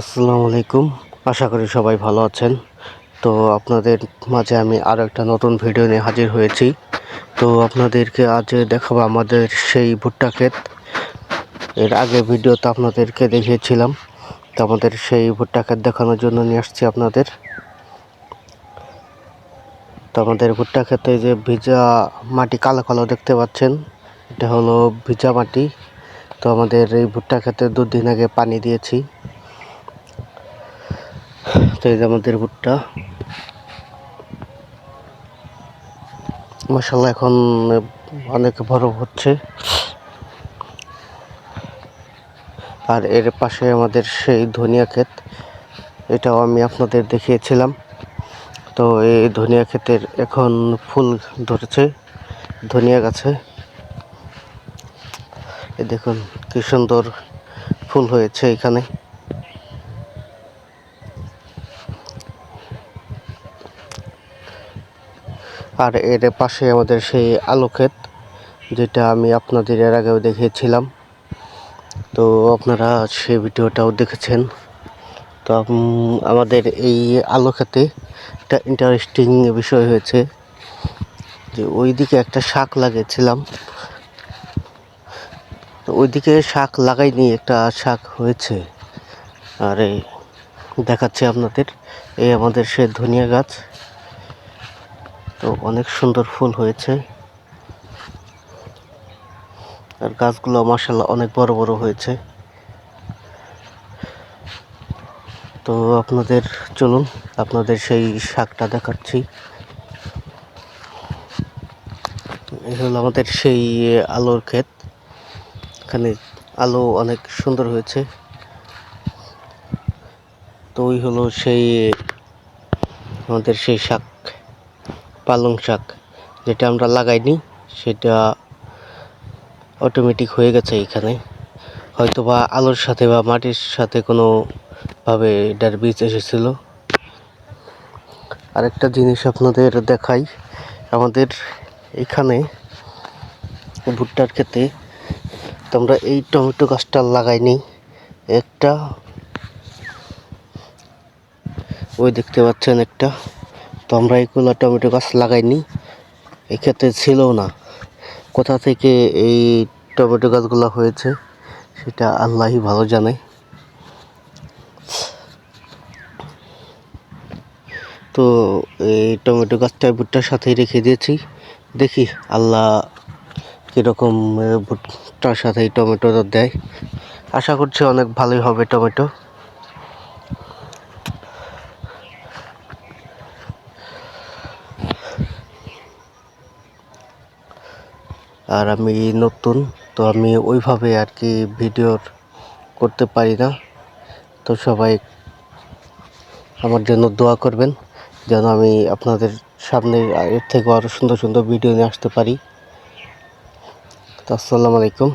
আসসালামু আলাইকুম। আশা করি সবাই ভালো আছেন। তো আপনাদের মাঝে আমি আরও একটা নতুন ভিডিও নিয়ে হাজির হয়েছি। তো আপনাদেরকে আজ দেখাবো আমাদের সেই ভুট্টা ক্ষেত। এর আগে ভিডিওতে আপনাদেরকে দেখিয়েছিলাম। তো আমাদের সেই ভুট্টা ক্ষেত দেখানোর জন্য নিয়ে আসছি আপনাদের। তো আমাদের ভুট্টা ক্ষেতে যে ভিজা মাটি, কালো কালো দেখতে পাচ্ছেন, এটা হলো ভিজা মাটি। তো আমাদের এই ভুট্টা ক্ষেতে দুদিন আগে পানি দিয়েছি। তো এই যে আমাদের ভুট্টা মশাল্লা এখন অনেক বড় হচ্ছে। আর এর পাশে আমাদের সেই ধনিয়া ক্ষেত, এটাও আমি আপনাদের দেখিয়েছিলাম। তো এই ধনিয়া ক্ষেতের এখন ফুল ধরেছে, ধনিয়া গাছে। দেখুন, কি সুন্দর ফুল হয়েছে এখানে। আর এর পাশে আমাদের সেই আলু ক্ষেত যেটা আমি আপনাদের এর আগেও দেখিয়েছিলাম। তো আপনারা সেই ভিডিওটাও দেখেছেন। তো আমাদের এই আলু খেতে একটা ইন্টারেস্টিং বিষয় হয়েছে, যে ওইদিকে একটা শাক লাগিয়েছিলাম। তো ওইদিকে শাক লাগাইনি একটা শাক হয়েছে। আর এই দেখাচ্ছি আপনাদের। এই আমাদের সে ধনিয়া গাছ। তো অনেক সুন্দর ফুল হয়েছে। আর গাছগুলো মাসাল্লাহ অনেক বড় বড় হয়েছে। তো আপনাদের, চলুন, আপনাদের সেই শাকটা দেখাচ্ছি। এই হলো আমাদের সেই আলোর ক্ষেত। এখানে আলো অনেক সুন্দর হয়েছে। তো ওই হলো সেই, আমাদের সেই শাক। পালং শাক যেটা আমরা লাগাইনি, সেটা অটোমেটিক হয়ে গেছে এখানে। হয়তো বা আলোর সাথে বা মাটির সাথে কোনো ভাবে এটার বীজ এসেছিল। আরেকটা জিনিস আপনাদের দেখাই, আমাদের এখানে ভুট্টার ক্ষেতে তো আমরা এই টমেটো গাছটা লাগাইনি। একটা, ওই দেখতে পাচ্ছেন একটা। তো আমরা এইগুলো টমেটো গাছ লাগাইনি। এই ক্ষেত্রে ছিলও না। কোথা থেকে এই টমেটো গাছগুলো হয়েছে, সেটা আল্লাহই ভালো জানে। তো এই টমেটো গাছটা ভুট্টার সাথেই রেখে দিয়েছি। দেখি আল্লাহ কীরকম ভুট্টার সাথে টমেটো দেয়। আশা করছি অনেক ভালোই হবে টমেটো। আর আমি নতুন, তো আমি ওইভাবে আর কি ভিডিওর করতে পারি না। তো সবাই আমার জন্য দোয়া করবেন, যেন আমি আপনাদের সামনে এর থেকে আরও সুন্দর সুন্দর ভিডিও নিয়ে আসতে পারি। তো আসসালামু আলাইকুম।